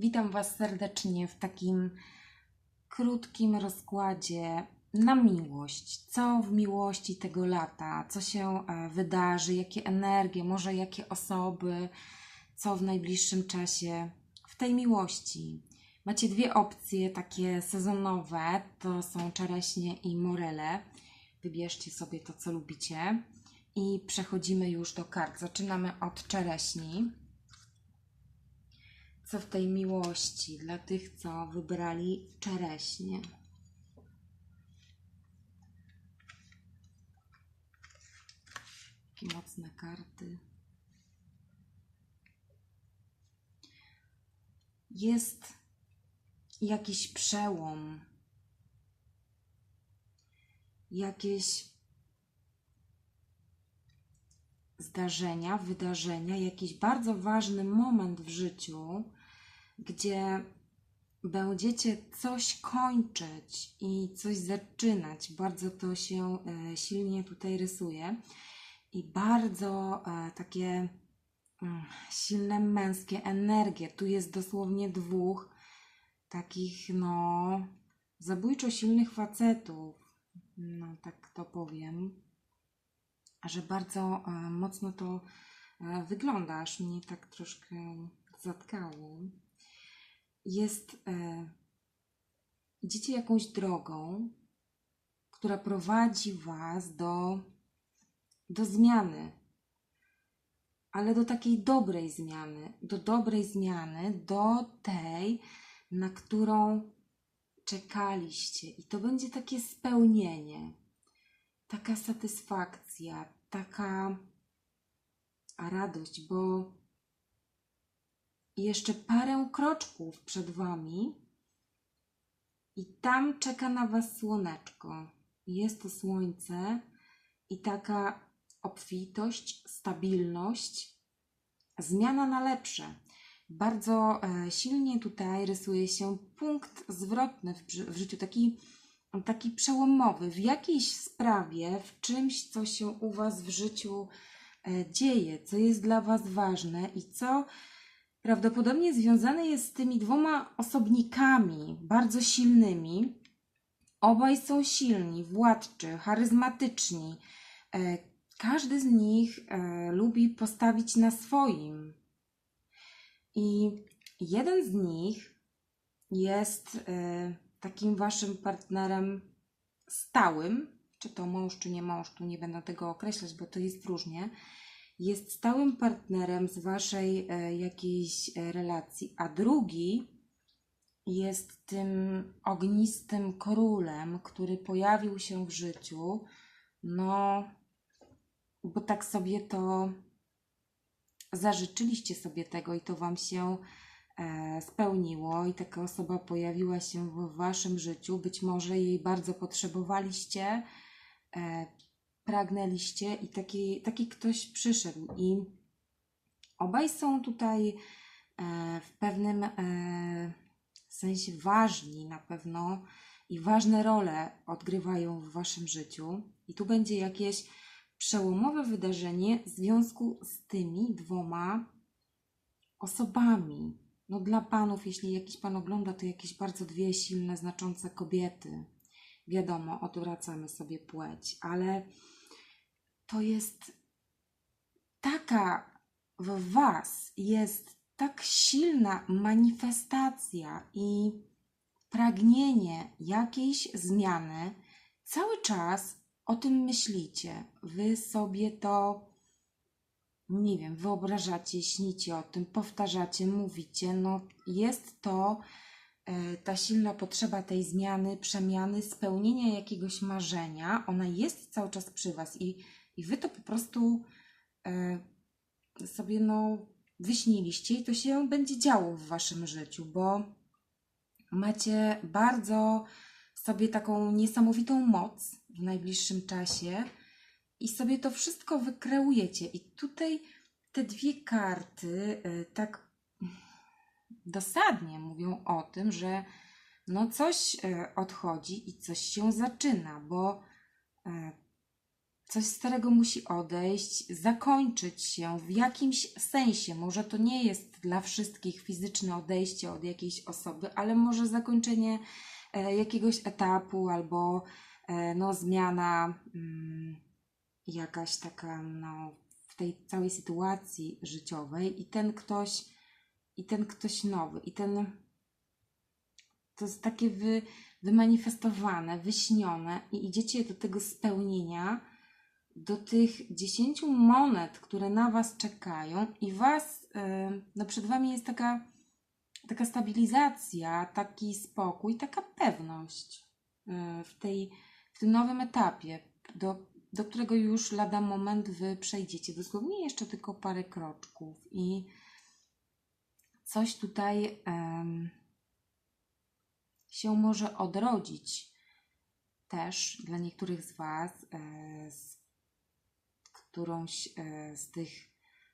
Witam Was serdecznie w takim krótkim rozkładzie na miłość. Co w miłości tego lata, co się e, wydarzy, jakie energie, może jakie osoby, co w najbliższym czasie w tej miłości. Macie dwie opcje takie sezonowe, to są czereśnie i morele. Wybierzcie sobie to, co lubicie. I przechodzimy już do kart. Zaczynamy od czereśni co w tej miłości dla tych, co wybrali czereśnie. Takie mocne karty. Jest jakiś przełom, jakieś zdarzenia, wydarzenia, jakiś bardzo ważny moment w życiu, gdzie będziecie coś kończyć i coś zaczynać. Bardzo to się e, silnie tutaj rysuje i bardzo e, takie mm, silne męskie energie. Tu jest dosłownie dwóch takich, no, zabójczo silnych facetów. No, tak to powiem. Że bardzo e, mocno to wygląda, mnie tak troszkę zatkało jest, e, idziecie jakąś drogą, która prowadzi Was do, do zmiany, ale do takiej dobrej zmiany, do dobrej zmiany, do tej, na którą czekaliście. I to będzie takie spełnienie, taka satysfakcja, taka radość, bo jeszcze parę kroczków przed Wami i tam czeka na Was słoneczko. Jest to słońce i taka obfitość, stabilność, zmiana na lepsze. Bardzo e, silnie tutaj rysuje się punkt zwrotny w, w życiu, taki, taki przełomowy, w jakiejś sprawie, w czymś, co się u Was w życiu e, dzieje, co jest dla Was ważne i co prawdopodobnie związany jest z tymi dwoma osobnikami bardzo silnymi. Obaj są silni, władczy, charyzmatyczni. E, każdy z nich e, lubi postawić na swoim. I jeden z nich jest e, takim waszym partnerem stałym, czy to mąż, czy nie mąż, tu nie będę tego określać, bo to jest różnie jest stałym partnerem z waszej e, jakiejś e, relacji, a drugi jest tym ognistym królem, który pojawił się w życiu, no, bo tak sobie to zażyczyliście sobie tego i to wam się e, spełniło, i taka osoba pojawiła się w waszym życiu. Być może jej bardzo potrzebowaliście, pragnęliście i taki, taki ktoś przyszedł. I obaj są tutaj e, w pewnym e, sensie ważni na pewno i ważne role odgrywają w waszym życiu. I tu będzie jakieś przełomowe wydarzenie w związku z tymi dwoma osobami. No dla panów, jeśli jakiś pan ogląda, to jakieś bardzo dwie silne, znaczące kobiety. Wiadomo, odwracamy sobie płeć, ale to jest taka w Was, jest tak silna manifestacja i pragnienie jakiejś zmiany, cały czas o tym myślicie. Wy sobie to, nie wiem, wyobrażacie, śnicie o tym, powtarzacie, mówicie. No, jest to e, ta silna potrzeba tej zmiany, przemiany, spełnienia jakiegoś marzenia. Ona jest cały czas przy Was i i wy to po prostu e, sobie no, wyśniliście i to się będzie działo w waszym życiu, bo macie bardzo sobie taką niesamowitą moc w najbliższym czasie i sobie to wszystko wykreujecie. I tutaj te dwie karty e, tak dosadnie mówią o tym, że no coś e, odchodzi i coś się zaczyna, bo coś starego musi odejść, zakończyć się w jakimś sensie. Może to nie jest dla wszystkich fizyczne odejście od jakiejś osoby, ale może zakończenie e, jakiegoś etapu albo e, no, zmiana mm, jakaś taka no, w tej całej sytuacji życiowej i ten ktoś i ten ktoś nowy i ten to jest takie wy, wymanifestowane, wyśnione i idziecie do tego spełnienia, do tych dziesięciu monet, które na Was czekają i Was, yy, no przed Wami jest taka, taka stabilizacja, taki spokój, taka pewność yy, w, tej, w tym nowym etapie, do, do którego już lada moment Wy przejdziecie. Dosłownie jeszcze tylko parę kroczków i coś tutaj... Yy, się może odrodzić też dla niektórych z Was, e, z którąś e, z tych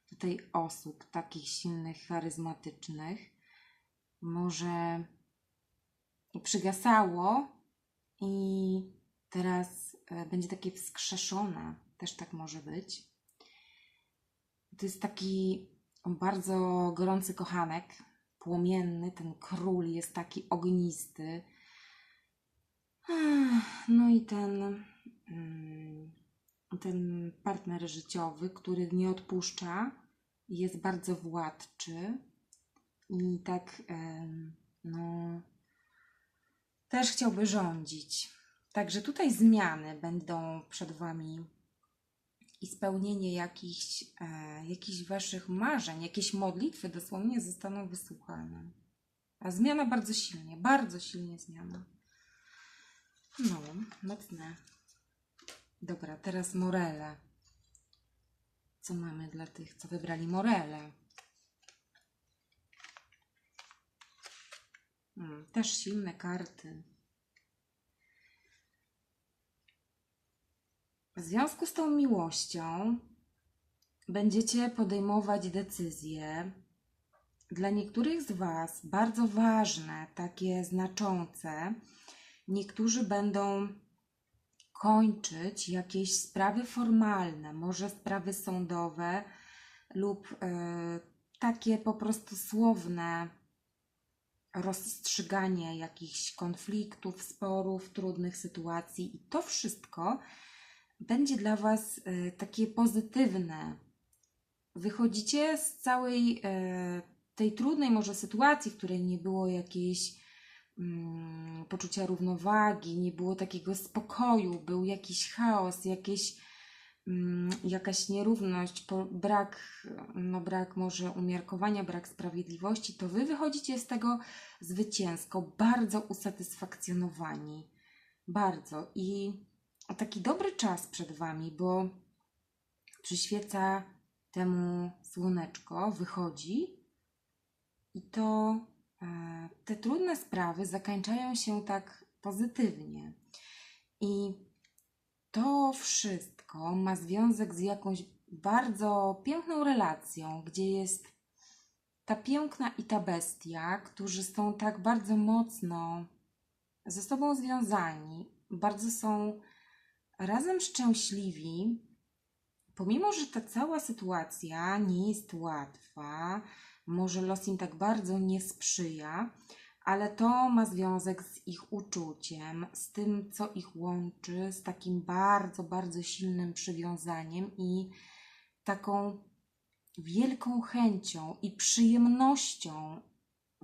tutaj osób, takich silnych, charyzmatycznych, może przygasało i teraz e, będzie takie wskrzeszone, też tak może być. To jest taki bardzo gorący kochanek, płomienny, ten król jest taki ognisty. No i ten, mm, ten partner życiowy, który nie odpuszcza, jest bardzo władczy i tak, no, też chciałby rządzić. Także tutaj zmiany będą przed Wami i spełnienie jakichś, e, jakichś Waszych marzeń, jakieś modlitwy dosłownie zostaną wysłuchane. A zmiana bardzo silnie, bardzo silnie zmiana. No, mocne. Dobra, teraz morele. Co mamy dla tych, co wybrali morele? Hmm, też silne karty. W związku z tą miłością będziecie podejmować decyzje dla niektórych z Was bardzo ważne, takie znaczące. Niektórzy będą kończyć jakieś sprawy formalne, może sprawy sądowe lub y, takie po prostu słowne rozstrzyganie jakichś konfliktów, sporów, trudnych sytuacji i to wszystko będzie dla Was e, takie pozytywne. Wychodzicie z całej e, tej trudnej może sytuacji, w której nie było jakiejś poczucia równowagi, nie było takiego spokoju, był jakiś chaos, jakieś, mm, jakaś nierówność, brak, no brak może umiarkowania, brak sprawiedliwości, to Wy wychodzicie z tego zwycięsko, bardzo usatysfakcjonowani. Bardzo. I taki dobry czas przed Wami, bo przyświeca temu słoneczko, wychodzi i to te trudne sprawy zakończają się tak pozytywnie. I to wszystko ma związek z jakąś bardzo piękną relacją, gdzie jest ta piękna i ta bestia, którzy są tak bardzo mocno ze sobą związani, bardzo są razem szczęśliwi, pomimo że ta cała sytuacja nie jest łatwa, może los im tak bardzo nie sprzyja, ale to ma związek z ich uczuciem, z tym, co ich łączy, z takim bardzo, bardzo silnym przywiązaniem i taką wielką chęcią i przyjemnością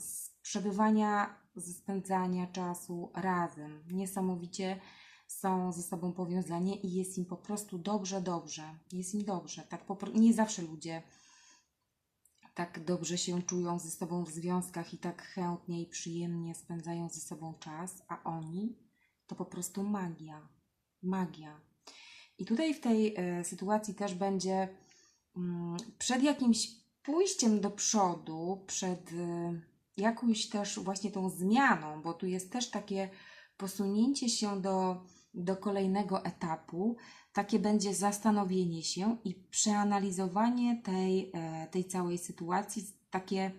z przebywania, ze spędzania czasu razem. Niesamowicie są ze sobą powiązani i jest im po prostu dobrze, dobrze. Jest im dobrze. Tak nie zawsze ludzie tak dobrze się czują ze sobą w związkach i tak chętnie i przyjemnie spędzają ze sobą czas, a oni to po prostu magia. Magia. I tutaj w tej e, sytuacji też będzie mm, przed jakimś pójściem do przodu, przed e, jakąś też właśnie tą zmianą, bo tu jest też takie posunięcie się do do kolejnego etapu, takie będzie zastanowienie się i przeanalizowanie tej, e, tej całej sytuacji, takie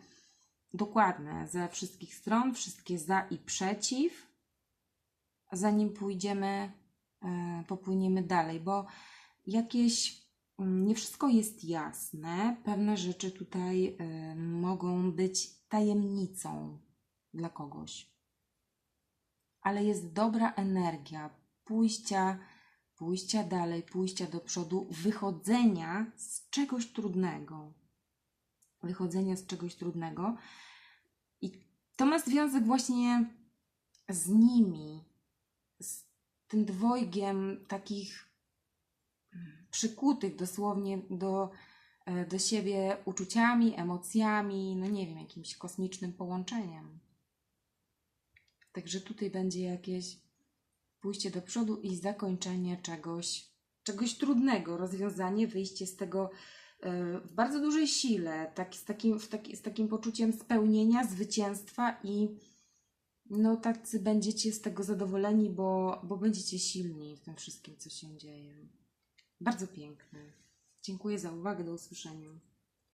dokładne ze wszystkich stron, wszystkie za i przeciw, zanim pójdziemy, e, popłyniemy dalej, bo jakieś, mm, nie wszystko jest jasne. Pewne rzeczy tutaj y, mogą być tajemnicą dla kogoś. Ale jest dobra energia pójścia, pójścia dalej, pójścia do przodu, wychodzenia z czegoś trudnego. Wychodzenia z czegoś trudnego. I to ma związek właśnie z nimi, z tym dwojgiem takich przykutych dosłownie do, e, do siebie uczuciami, emocjami, no nie wiem, jakimś kosmicznym połączeniem. Także tutaj będzie jakieś pójście do przodu i zakończenie czegoś, czegoś trudnego, rozwiązanie, wyjście z tego e, w bardzo dużej sile, tak, z, takim, w taki, z takim poczuciem spełnienia, zwycięstwa i no tacy będziecie z tego zadowoleni, bo, bo będziecie silni w tym wszystkim, co się dzieje. Bardzo piękne. Dziękuję za uwagę, do usłyszenia.